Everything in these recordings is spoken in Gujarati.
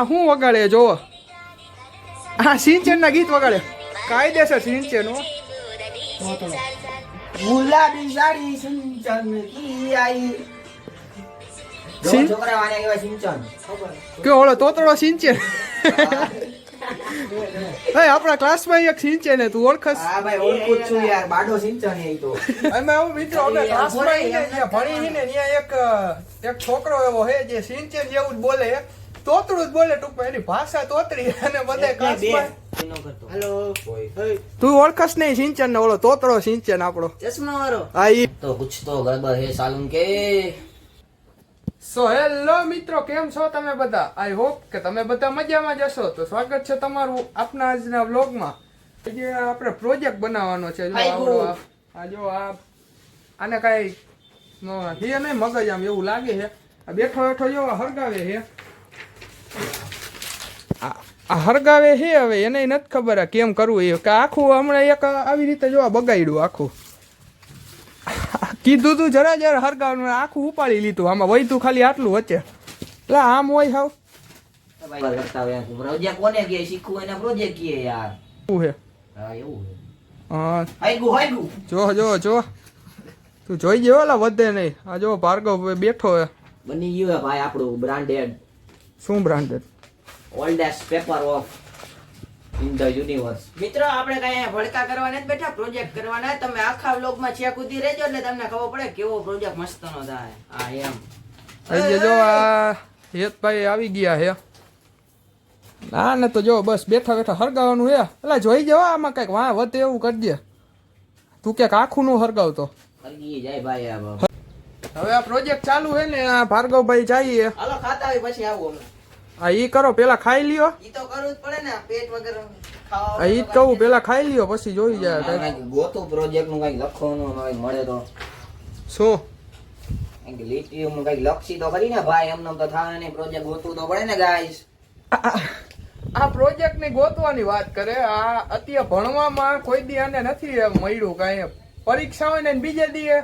આ શું વગાડે જોવો. આ સિંચનના ગીત વગાડે. કાયદેસર સિંચન હો ગુલાબી સાડી સિંચન કી આઈ. જો સિં- છોકરા વાને કહેવાય સિંચન. કે ઓલો તોતડો સિંચન? એ આપણા ક્લાસમાં એક સિંચે ને તું ઓળખસ. હા ભાઈ ઓળખું છું યાર. બાડો સિંચન એ તો. અમે આવું મિત્રો અમે ક્લાસમાં ભણી ત્યાં એક એક છોકરો એવો હે જે સિંચન જેવું જ બોલે. હે. તોતડું જ બોલે ટૂંકમાં એની ભાષા તોતરી અને બધા ક્લાસમાં હેલો. તું ઓળખસ નહીં સિંચન ને ઓલો તોતરો સિંચન આપણો. ચશ્મા વાળો. હા ઈ. તો કુછ તો ગડબડ હે સાલુન કે? સો હેલો મિત્રો કેમ છો તમે બધા? આઈ હોપ કે તમે બધા મજામાં જશો તો સ્વાગત છે તમારું આપના આજના વ્લોગમાં. જે આપણે પ્રોજેક્ટ બનાવવાનો છે. જો આવડો આ આ જો આ આને કાંઈ ન- હે નહીં મગજ આમ એવું લાગે છે. આ બેઠો બેઠો જો હરગાવે છે. હરગાવે છે હવે એને નથી ખબર આ કેમ કરવું એ. કે આખું હમણાં એક આવી રીતે જોવા બગાડ્યું આખું. કીધું તું જરા જરા હરગાવનું આખું ઉપાડી લીધું. આમાં વૈતું ખાલી આટલું વચ્ચે. એટલે આમ હોય હાવ. જો જો જો. તું જોઈ ગયો ઓલા વધે નહીં. આ જો ભાર્ગવ બેઠો હે બની ગયું ભાઈ આપણું બ્રાન્ડેડ શું branded oldest paper of in the universe મિત્રો આપણે કઈ અહીંયા ભડકા કરવા નથી બેઠા પ્રોજેક્ટ કરવાના તમે આખા વ્લોગમાં છેક સુધી રહેજો એટલે તમને ખબર પડે કેવો પ્રોજેક્ટ મસ્તનો થાય. હા એમ. આજે જો આ હેતભાઈ આવી ગયા હે. ના ને તો જો બસ બેઠા બેઠા હરગાવાનું હે. એટલે જોઈ જવા આમાં કંઈક વાહ વધે એવું કરજે તું ક્યાંક આખું નું હરગાવતો. હરગી જાય ભાઈ હવે આ પ્રોજેક્ટ ચાલુ હે ને આ ભાર્ગવભાઈ જઈએ હાલો ખાતા હોય પછી આવું અમે. આ ઈ કરો પેલા ખાઈ લ્યો. ઈ તો કરવું જ પડે ને પેટ વગર આ ઈ જ કહું પેલા ખાઈ લ્યો પછી જોઈ જાય કાંઈક. ગોતું પ્રોજેક્ટનું કંઈક લખવાનું કંઈક મળે તો. શું? કંઈક હું કંઈક લક્ષી તો કરી ને ભાઈ એમને તો થાય ને પ્રોજેક્ટ ગોતવું તો પડે ને ગાઈસ આ પ્રોજેક્ટની ગોતવાની વાત કરે આ અત્યારે ભણવામાં કોઈ દી આને નથી એમ મળ્યું કાંઈ. પરીક્ષા હોય ને બીજે દીએ.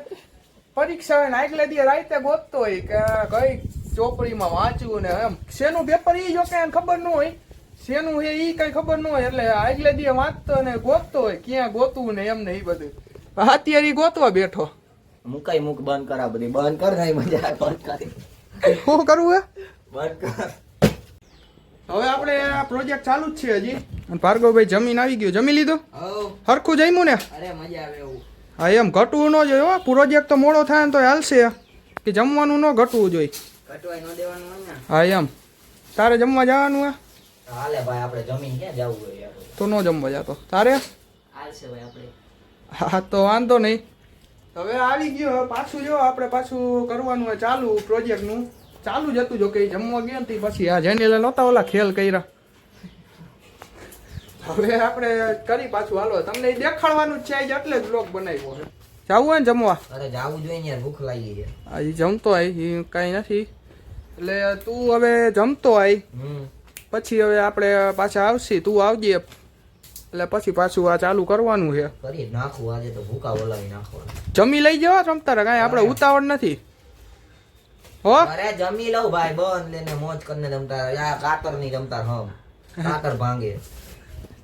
પરીક્ષા હોય ને આગલે દીએ રાતે ગોતતો હોય કે આ કઈ ચોપડીમાં વાંચવું ને એમ. શેનું પેપર ઈ જો કઈ ખબર ન હોય? શેનું છે ઈ કઈ ખબર ન હોય? એટલે આગલે દી વાંચતો ને ગોતતો હોય ક્યાં ગોતવું ને એમ ને ઈ બધું. અત્યારે ગોતવા બેઠો. મુકાઈ મુક બંધ કરા બધી. બંધ કર નહીં મજા બંધ કરી. શું કરવું હે? બંધ કર. હવે આપણે આ પ્રોજેક્ટ ચાલુ જ છે હજી. અને ભાર્ગવભાઈ જમીન આવી ગયું. જમી લીધું. હરખું જમ્યું ને? અરે મજા આવે એવું. હા એમ ઘટવું ન જોઈએ હો. પ્રોજેક્ટ તો મોડો થાય ને તો હાલશે. કે જમવાનું ન ઘટવું જોઈએ. કટવાઈ ન દેવાનું હોય હા એમ. તારે જમવા જવાનું હે? હાલે ભાઈ આપણે જમીન ક્યાં જવું હોય તો ન જમવા જતો. તારે? હાલશે ભાઈ આપણે. હા તો વાંધો નહીં. હવે આવી ગયો પાછું જો આપણે પાછું કરવાનું હોય ચાલુ પ્રોજેક્ટનું. ચાલુ જ હતું જો કે જમવા ગયા ને પછી આ જેને નહોતા ઓલા ખેલ કર્યા. હવે આપણે કરી પાછું હાલો. તમને દેખાડવાનું જ છે એટલે જ બ્લોગ બનાવ્યો છે જવું હોય ને જમવા? અરે જાવું જોઈએ યાર ભૂખ લાગી છે. આ જમતો આય એ કાંઈ નથી. એટલે તું હવે જમતો આય. પછી હવે આપણે પાછા આવશી તું આવજે. એટલે પછી પાછું આ ચાલુ કરવાનું છે. કરી નાખું આજે તો ભૂકા બોલાવી નાખવા જમી લઈ જવા રમતા કાંઈ આપણે ઉતાવળ નથી. હો? અરે જમી લઉં ભાઈ બંધ. લઈને મોજ કરીને જમતા આ કાતરની જમતા હમ. કાતર ભાંગે.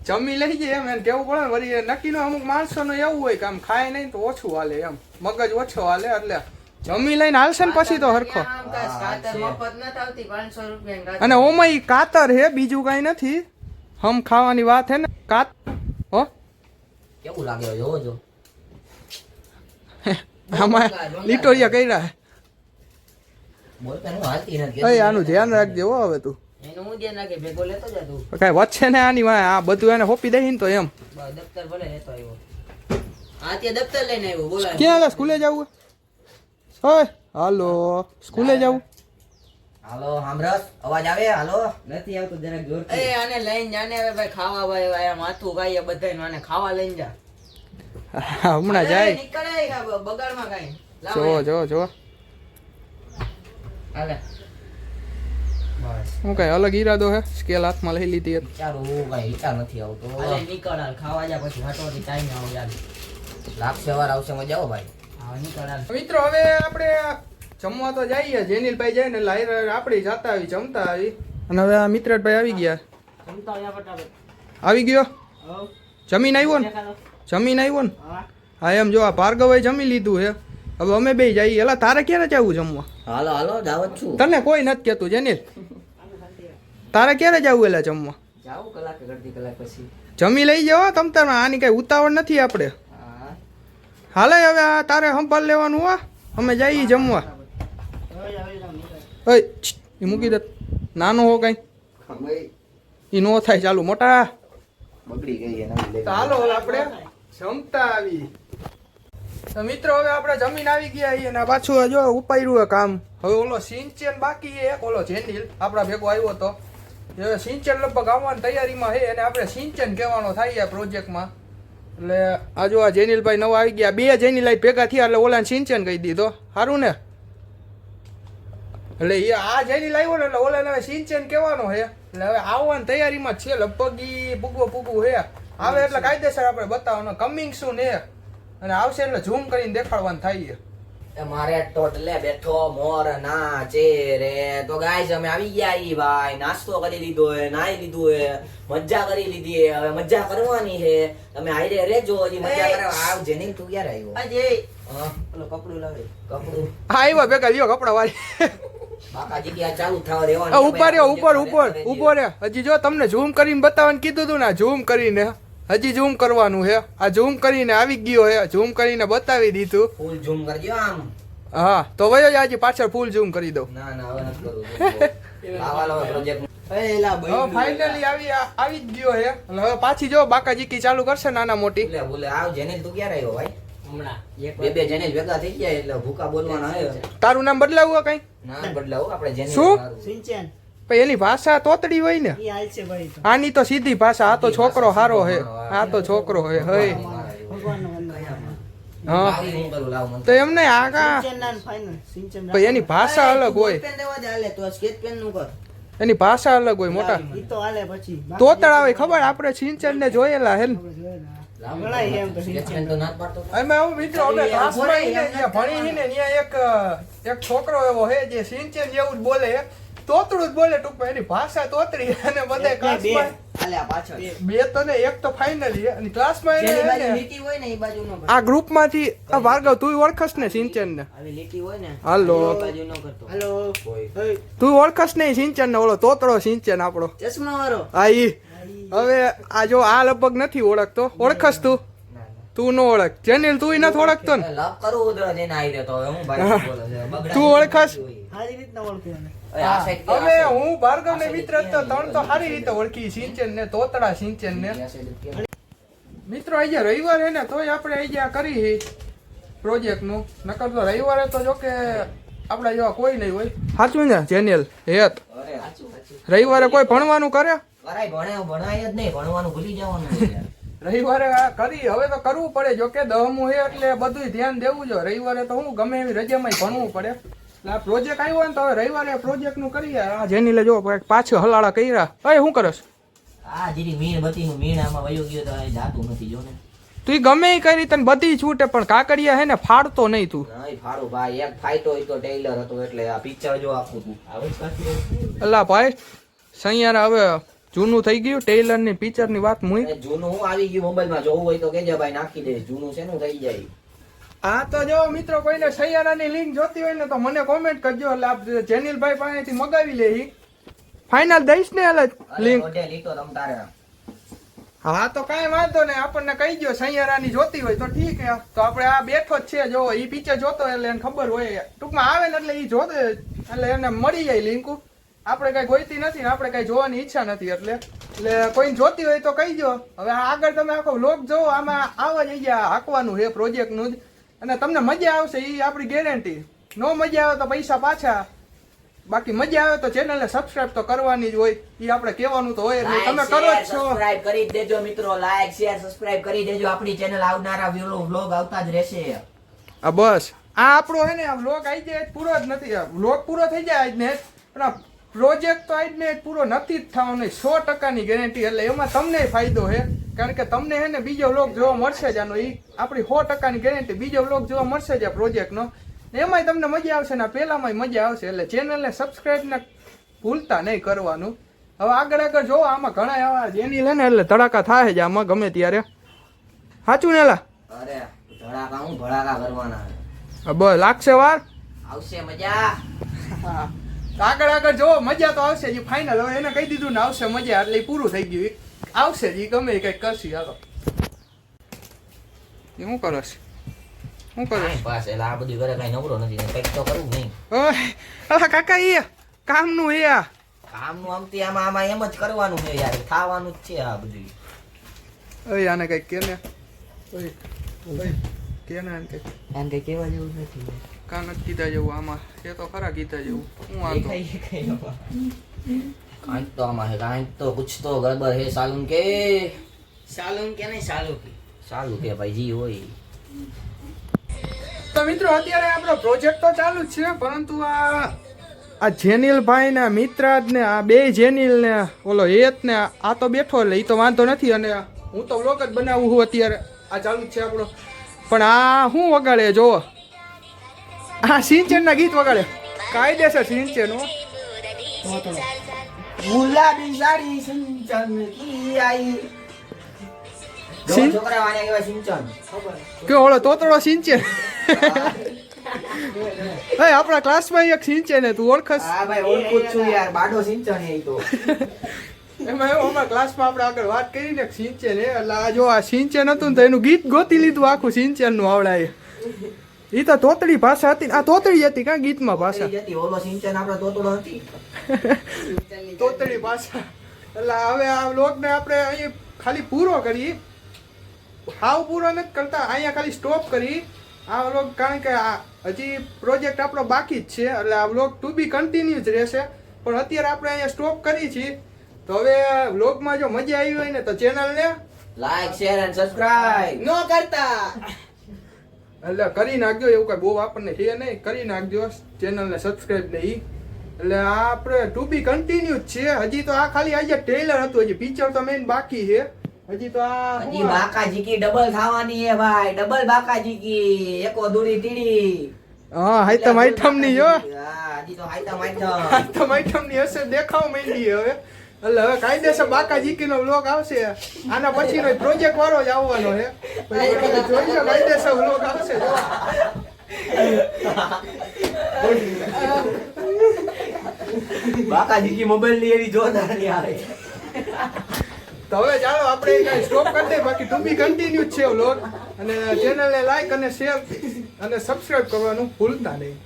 જમી લઈ જાય એમ એને કેવું પડે ને વળી નક્કી અમુક માણસોનું એવું હોય કે આમ ખાય નહીં તો ઓછું હાલે એમ. મગજ ઓછો હાલે એટલે. જમી લઈને હાલશે ને પછી તો હરખો. અને ઓમાં કાતર હે બીજું કઈ નથી. હમ ખાવાની વાત હે ને કાત હો? કેવું લાગે જોવો જો. આમાં લીટોરિયા કર્યા હું. આનું ધ્યાન રાખજે હો હવે તું. એનું હું ધ્યાન રાખે ભેગો લેતો જા તું. કાંઈ વચ્ચે ને આની આ બધું એને હોપી દઈ ને તો એમ. દફતર ભલે લેતો આવ્યો. હા ત્યાં દફતર લઈને આવ્યો બોલાય. ક્યાં હાલે સ્કૂલે જવું હોય હાલો. સ્કૂલે જવું હાલો હામરસ. અવાજ આવે? હાલો. નથી આવતો જરાક જોર એ આને લઈને જાને હવે ભાઈ ખાવા ભાઈ આ માથું ખાઈએ બધાય આને ખાવા લઈને જા. હમણાં જાય. નીકળે બગાડમાં કાઈ જો જો જો હાલે. બસ. હું કઈ અલગ ઈરાદો હે? સ્કેલ હાથમાં લઈ લીધી હતી. વિચારું ભાઈ વિચાર નથી આવતો. અરે નીકળ હાલ ખાવા જા પછી હાટોથી ટાઈમ આવ યાર. લાખ વાર આવશે મજા આવો ભાઈ. મિત્રો હવે આપણે જમવા તો જઈએ. જેનિલભાઈ જાય ને લાઈર આપણી જાતા આવી જમતા આવી. અને હવે આ મિત્રભાઈ આવી ગયા. જમતા હોય ફટાફટ. આવી ગયો? જમીન આવ્યો ને? જમીન આવ્યો ને? હા. એમ જો આ ભાર્ગવે જમી લીધું છે. હવે અમે બે જઈએ. એલા તારે ક્યારે જવું જમવા? હાલો હાલો દાવત છું. તને કોઈ નથી કહેતું જેનિલ. તારે ક્યારે જવું એલા જમવા? જાવ કલાક અડધી કલાક પછી. જમી લઈ જાઓ તમ તારે આની કઈ ઉતાવળ નથી આપણે. હા હાલે હવે આ તારે સંભાળ લેવાનું હો. અમે જઈએ જમવા. ઓય એ મૂકી દે. નાનો હો કઈ. એ નો થાય ચાલુ મોટા. બગડી ગઈ ચાલો આપણે જમતા આવી તો મિત્રો હવે આપણે જમીન આવી ગયા છીએ અને પાછું જો ઉપાડ્યું કામ. હવે ઓલો સિંચન બાકી એક ઓલો જેનિલ આપણા ભેગો આવ્યો તો સિંચન લગભગ આવવાની તૈયારીમાં છે અને આપણે સિંચન કહેવાનો થાય છે પ્રોજેક્ટમાં. એટલે આ જો આ જૈનિલભાઈ નવા આવી ગયા. બે જેનિલાઈ ભેગા થયા એટલે ઓલાને સિંચન કહી દીધો. સારું ને? એટલે એ આ જેનિલ આવ્યો ને એટલે ઓલાને હવે સિંચન કહેવાનો છે. એટલે હવે આવવાની તૈયારીમાં છે. લગભગ ઈ પૂગવો પૂગવું હે આવે એટલે કાયદેસર આપણે બતાવવાનું. કમિંગ શું ને અને આવશે એટલે ઝૂમ કરીને દેખાડવાનું થાય છે. મારે ટોટલે બેઠો મોર નાચે રે. તો ગાય અમે આવી ગયા ઈ ભાઈ. નાસ્તો કરી લીધો હે નાઈ લીધું હે મજા કરી લીધી હે. હવે મજા કરવાની હે. તમે આઈરે રેજો હજી મજા કરે કરવા. આવ જેની તું ક્યારે આવ્યો અજય હા? ઓલો કપડું લાવે. કપડું? હા આવ્યા ભેગા લ્યો કપડા વાળી. બાકાજી કે ચાલુ થવા રેવાનું ઉપર ઉપર ઉપર ઉપર ઊભો રે હજી જો તમને ઝૂમ કરીને બતાવવાનું કીધું તું ને ઝૂમ કરીને. હજી ઝૂમ કરવાનું છે આ ઝૂમ કરીને આવી ગયો છે ઝૂમ કરીને બતાવી દીધું. ફૂલ ઝૂમ કરજો આમ. હા તો વયો આજે હજી પાછળ ફૂલ ઝૂમ કરી દઉં. ના ના હવે નથી કરું પ્રોજેક્ટ ફાઇનલી આવી આવી જ ગયો હે. હવે પાછી જો બાકા જીકી ચાલુ કરશે નાના મોટી. બોલે બોલે આવ જેનિલ તું ક્યારે આવ્યો ભાઈ? હમણાં. બે બે જેનિલ ભેગા થઈ ગયા એટલે ભૂકા બોલવાના તારું નામ બદલાવું કઈ? ના બદલાવો આપણે જેનિલ શું? સિંચન. એની ભાષા તોતડી હોય ને? આની તો સીધી ભાષા. આ તો છોકરો હારો હે. આ તો છોકરો હે હે. હા તો એમ નહીં આ કા સિંચન ના ફાઇનલ સિંચન પછી એની ભાષા અલગ હોય. નું એની ભાષા અલગ હોય મોટા. ઈ તો હાલે પછી. તોતડા હોય ખબર? આપણે સિંચન ને. જોયેલા. હે ને ના ભણી ઈને એક એક છોકરો એવો હે જે સિંચન જેવું જ બોલે. હે. તોતડું જ બોલે ટૂંકમાં એની ભાષા તોતરી અને બધા. ક્લાસમાં બે. તો ને એક તો ફાઇનલી અને ક્લાસમાં એને ને ને આ ગ્રુપમાંથી આ ભાર્ગવ તું ઓળખસ ને સિંચન ને? આવી લીટી હોય ને હાલો. નો હાલો. તું ઓળખસ નહીં સિંચન ને ઓલો તોતડો સિંચન આપણો. ચશ્મા વાળો હા ઈ. હવે આ જો આ લગભગ નથી ઓળખતો. ઓળખસ તું? ના, ના. તું નો ઓળખ. જેનિલ તું નથી ઓળખતો ને? લવ કરું ઉધર જેને આવી રહ્યો તો હું ભાઈ બોલે છે. તું ઓળખસ? સારી રીતના ઓળખે side? હું. ભાર્ગવ ને મિત્ર તો ત્રણ તો સારી રીતે ઓળખી સિંચન ને તોતડા સિંચન ને? મિત્રો અહીંયા રવિવાર હે ને તોય આપણે અહીંયા કરી પ્રોજેક્ટનું. નકર તો રવિવારે તો જો કે આપણા જેવા કોઈ નહીં હોય. સાચું ને જેનિયલ? હેત. અરે સાચું, સાચું. રવિવારે કોઈ ભણવાનું કરે ભણાય જ નહીં ભણવાનું ભૂલી જવાનું રવિવારે કરી હવે તો કરવું પડે. જો કે દહમું હે એટલે બધું ધ્યાન દેવું જો. રવિવારે તો હું ગમે એવી રજામાં ભણવું પડે. એટલે પ્રોજેક્ટ આવ્યો ને તો હવે રવિવારે પ્રોજેક્ટનું કરીએ. આ જેની જો પાછળ હલાળા કર્યા. અય શું કરસ? આ જીરી મીણ બત્તીનું મીણ આમાં વયું ગયું તો જાતું નથી જો ને. તું ગમે એ કરી તને બધી છૂટે પણ કાકડિયા હે ને ફાડતો નહીં તું. નહીં ફાડું ભાઈ એક ફાઈટો હોય ટેલર હતો એટલે આ પિક્ચર જો આખું તું આવે જ પાછું. અલ્લા ભાઈ સૈયારા હવે જૂનું થઈ ગયું ટેલરની પિક્ચરની વાત મુઈ. જૂનું હું આવી ગયું મોબાઈલમાં જોવું હોય તો કેજે ભાઈ નાખી દે જૂનું શેનું થઈ જાય? આ તો જો મિત્રો કોઈને સૈયારાની લિંક જોતી હોય ને તો મને કોમેન્ટ કરજો. એટલે આપ જેનિલભાઈ પાસેથી મગાવી લે ફાઇનલ દઈશ ને એટલે લિંક હા તો કાંઈ વાંધો નહીં. આપણને કહી ગયો સૈયારાની જોતી હોય તો ઠીક હે તો આપણે આ બેઠો જ છે જો એ પિક્ચર જોતો એટલે એને ખબર હોય. ટૂંકમાં આવે ને એટલે એ જોતે એટલે એને મળી જાય લિંક. આપણે કઈ ગોઈતી નથી ને આપણે કઈ જોવાની ઈચ્છા નથી એટલે. એટલે કોઈને જોતી હોય તો કહી દો હવે આ આગળ તમે આખો લોક જોવો. આમાં આવા જ અહીંયા હાંકવાનું છે પ્રોજેક્ટનું જ. અને તમને મજા આવશે એ આપણી ગેરંટી નો મજા આવે તો પૈસા પાછા. બાકી મજા આવે તો ચેનલને સબસ્ક્રાઇબ તો કરવાની જ હોય. એ આપણે કહેવાનું તો હોય એટલે તમે કરો જ છો. સબસ્ક્રાઇબ કરી દેજો મિત્રો. લાઈક શેર સબસ્ક્રાઇબ કરી દેજો. આપણી ચેનલ આવનારા વ્લોગ આવતા જ રહેશે. આ બસ. આ આપણો હે ને આ વ્લોગ આવી જાય પૂરો જ નથી. વ્લોગ પૂરો થઈ જાય આજ ને. પણ પ્રોજેક્ટ તો આજને પૂરો નથી જ થવાનો સો ટકાની ગેરંટી એટલે એમાં તમને ફાયદો છે કારણ કે તમને હે ને બીજો વ્લોગ જોવા મળશે જ આનો એ આપણી સો ટકાની ગેરંટી બીજો વ્લોગ જોવા મળશે જ આ પ્રોજેક્ટનો એમાંય તમને મજા આવશે ને આ પહેલામાંય મજા આવશે એટલે ચેનલને સબસ્ક્રાઈબ ને ભૂલતા નહીં કરવાનું. હવે આગળ આગળ જો આમાં ઘણા એવા જેની લે ને એટલે તડાકા થાય જ આમાં ગમે ત્યારે. સાચું ને અરે ધડાકા હું ભડાકા કરવાના. બસ લાગશે વાર? આવશે મજા. હા. આગળ આગળ જો મજા તો આવશે જે. ફાઇનલ હવે એને કહી દીધું ને આવશે મજા એટલે પૂરું થઈ ગયું. આવશે જ ગમે એ કંઈક કરશે હાલો. એ શું કરસ શું કરો બસ પાસ એટલે આ બધું ઘરે કઈ નવરો નથી કંઈક તો કરવું નહીં. ઓય અલા કાકા એ કામનું એ આ. કામનું આમથી આમાં આમાં એમ જ કરવાનું છે યાર ખાવાનું જ છે આ બધું. ઓય આને કંઈક કે ને ઓય ઓય કે ને આને કંઈક. આને કઈ કહેવા જેવું નથી. કાં નથી કીધા જેવું આમાં એ તો ખરા કીધા જેવું. હું આ તો. કાંઈ તો આમાં હે કાંઈ તો કુછ તો ગડબડ હે સાલુન કે? સાલુન કે નહીં સાલુ કે. સાલુ કે ભાઈ જી હોય. તો મિત્રો અત્યારે આપણો પ્રોજેક્ટ તો ચાલુ જ છે પરંતુ આ આ જેનિલભાઈ ને મિત્રાજ ને આ બે જેનિલ ને ઓલો હેત ને આ તો બેઠો એટલે એ તો વાંધો નથી અને હું તો વ્લોગ જ બનાવું છું અત્યારે. આ ચાલુ જ છે આપણો. પણ આ શું વગાડે જોવો. આ સિંચન ના ગીત વગાડે. કાયદેસર સિંચન હો ગુલાબી સાડી સિંચન કી આઈ? છોકરા વાને કહેવાય સિંચન. કે ઓળો તોતડો સિંચન હે આપણા ક્લાસમાં એક સિંચે ને તું ઓળખસ? હા ભાઈ ઓળખું છું યાર. બાડો સિંચન એ તો. એમાં એવું અમારા ક્લાસમાં આપણે આગળ વાત કરી ને સિંચન એટલે આ જો આ સિંચન હતું ને તો એનું ગીત ગોતી લીધું આખું સિંચનનું આવડાય. એ તો તોતડી ભાષા હતી આ તોતડી હતી કા ગીતમાં ભાષા? ઓલો સિંચન આપણે તોતડો હતી તોતડી ભાષા. એટલે હવે આ વ્લોગને આપણે અહીં ખાલી પૂરો કરી. હાવ પૂરો નથી કરતા અહીંયા ખાલી સ્ટોપ કરી. આ વ્લોગ કારણ કે આ હજી પ્રોજેક્ટ આપણો બાકી જ છે એટલે આ વ્લોગ ટુ બી કન્ટિન્યુ જ રહેશે. પણ અત્યારે આપણે અહીંયા સ્ટોપ કરી છીએ. તો હવે વ્લોગમાં જો મજા આવી હોય ને તો ચેનલને લાઈક શેર એન્ડ સબસ્ક્રાઇબ નો કરતા. એટલે કરી નાખજો એવું કઈ બહુ આપણને છે નહીં. કરી નાખજો ચેનલને સબસ્ક્રાઇબ ને ઈ. એટલે આપણે ટુ બી કન્ટિન્યુ છે. હજી તો આ ખાલી આજે ટ્રેલર હતું હજી પિક્ચર તો મેઇન બાકી છે. હજી તો આ હજી બાકા જીકી ડબલ થવાની હે ભાઈ. ડબલ બાકા જીકી એકો દૂરી તીડી હા હાઈતમ આઈટમની જો હા હજી તો હાઈતમ આઈટમ હાઈતમ આઈટમની હશે દેખાવ માંડી હવે. એટલે હવે કાયદેસર બાકા જીકી નો બ્લોક આવશે. આના પછીનો પ્રોજેક્ટ વાળો જ આવવાનો છે. જોઈ લો કાયદેસર વ્લોગ આવશે. જો. બાકા જીકી મોબાઈલની એવી જોરદાર આવે. તો હવે ચાલો આપણે કઈ સ્ટોપ કરી દઈએ. બાકી ટુ બી કન્ટિન્યુ છે વ્લોગ અને ચેનલને લાઈક અને શેર અને સબસ્ક્રાઇબ કરવાનું ભૂલતા નહીં.